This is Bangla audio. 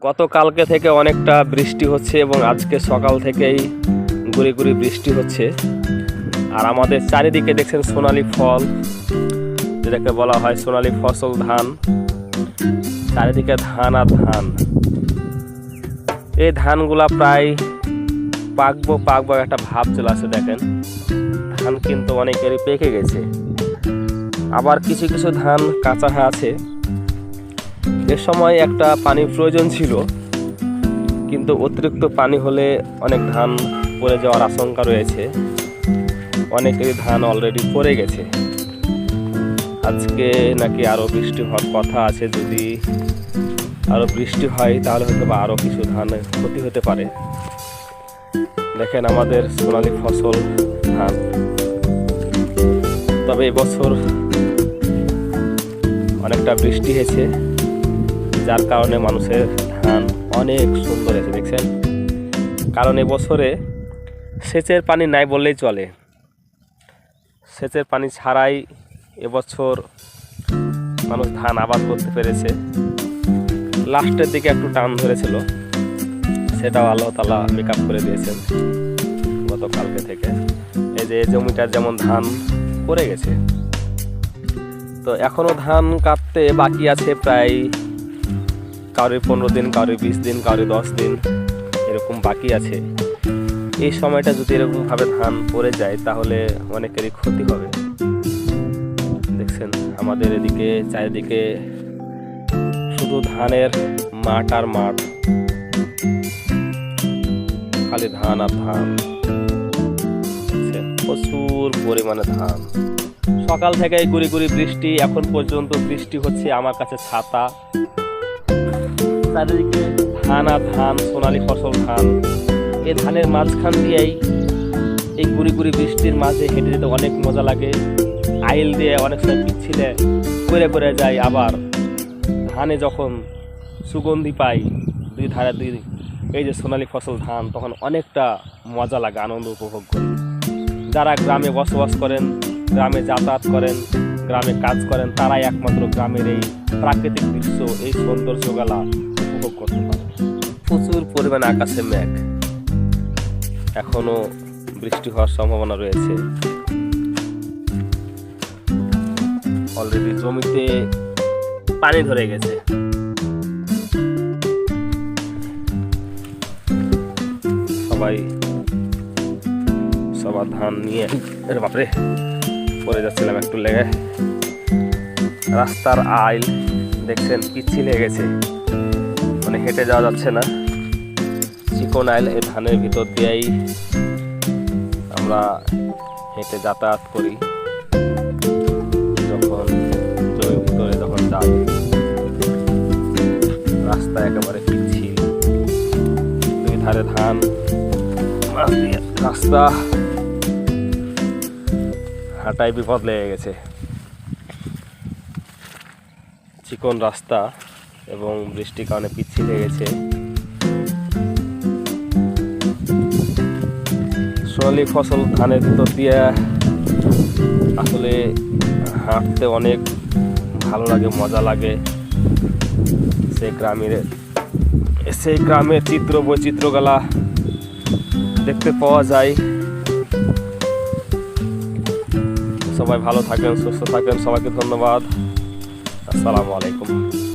গতকালকে থেকে অনেকটা বৃষ্টি হচ্ছে এবং আজকে সকাল থেকেই গুড়ি গুড়ি বৃষ্টি হচ্ছে। আর আমাদের চারিদিকে দেখছেন সোনালি ফল, যেটাকে বলা হয় সোনালি ফসল ধান। চারিদিকে ধান আর ধান। এই ধানগুলা প্রায় পাকবো পাকবো একটা ভাব চলে আসে দেখেন। ধান কিন্তু অনেকেরই পেকে গেছে। আবার কিছু কিছু ধান কাঁচা আছে। এ সময় একটা পানির প্রয়োজন ছিল। কিন্তু অতিরিক্ত পানি হলে অনেক ধান পড়ে যাওয়ার আশঙ্কা রয়েছে। অনেকেরই ধান অলরেডি পড়ে গেছে। আজকে নাকি আরও বৃষ্টি হওয়ার কথা আছে। যদি আরও বৃষ্টি হয়, তাহলে হয়তো বা আরও কিছু ধান ক্ষতি হতে পারে। দেখেন আমাদের সোনালি ফসল ধান। তবে এবছর অনেকটা বৃষ্টি হয়েছে। যার কারণে মানুষের ধান অনেক সুন্দর হয়েছে, দেখছেন? কারণ এবছরে সেচের পানি নাই বললেই চলে। সেচের পানি ছাড়াই এবছর মানুষ ধান আবাদ করতে পেরেছে। লাস্টের দিকে একটু টান ধরেছিল। সেটাও আল্লাহ তালা মেক আপ করে দিয়েছেন গতকালকে থেকে। এই যে জমিটার যেমন ধান পড়ে গেছে, তো এখনও ধান কাটতে বাকি আছে প্রায় কারোর পনেরো দিন কারোর বিশ দিন কারোর দশ দিন, এরকম বাকি আছে। এই সময়টা যদি এরকমভাবে ধান পড়ে যায়, তাহলে অনেকেরই ক্ষতি হবে। দেখছেন, আমাদের এদিকে, চারিদিকে শুধু ধানের মাঠ আর মাঠ। খালি ধান আর ধান। প্রচুর পরিমাণে ধান। সকাল থেকে গুড়ি গুড়ি বৃষ্টি, এখন পর্যন্ত বৃষ্টি হচ্ছে আমার কাছে ছাতা। চারিদিকে ধান আর ধান, সোনালি ফসল ধান। এই ধানের মাঝখান দিয়েই এই গুড়ি গুড়ি বৃষ্টির মাঝে হেঁটে যেতে অনেক মজা লাগে। আইল দিয়ে অনেক সময় পিচ্ছিলে করে করে যায় আবার। ধানে যখন সুগন্ধি পাই, দুই ধারে দুই এই যে সোনালি ফসল ধান, তখন অনেকটা মজা লাগে, আনন্দ উপভোগ করি। যারা গ্রামে বসবাস করেন, গ্রামে যাতায়াত করেন, গ্রামে কাজ করেন, তারাই একমাত্র গ্রামের এই প্রাকৃতিক দৃশ্য, এই সৌন্দর্যগালা। উপভোগ করতে পারে। প্রচুর পরিমাণে আকাশে মেঘ। এখনও বৃষ্টি হওয়ার সম্ভাবনা রয়েছে। অলরেডি জমিতে পানি ধরে গেছে। সবাই, সবার ধান নিয়ে আরে বাপরে পরে যাচ্ছিলাম একটু লেগে। রাস্তার আইল, দেখছেন পিচ্ছিল হয়ে গেছে। হেঁটে যাওয়া যাচ্ছে না। চিকন আইল এই ধানের ভিতর দিয়েই আমরা হেঁটে যাতায়াত করি। যখন জমির ভিতরে যখন যাই রাস্তা একেবারে পিচ্ছিল। দুই ধারে ধান রাস্তা। হাঁটায় বিপদ লেগে গেছে। চিকন রাস্তা। এবং বৃষ্টির কারণে পিচ্ছিল হয়ে গেছে। সোনালি ফসল ধানের ভিতর দিয়ে আসলে হাঁটতে অনেক ভালো লাগে, মজা লাগে। সেই গ্রামের সেই গ্রামের চিত্র বৈচিত্র্যগুলা দেখতে পাওয়া যায়। সবাই ভালো থাকেন, সুস্থ থাকেন, সবাইকে ধন্যবাদ। আসসালামু আলাইকুম।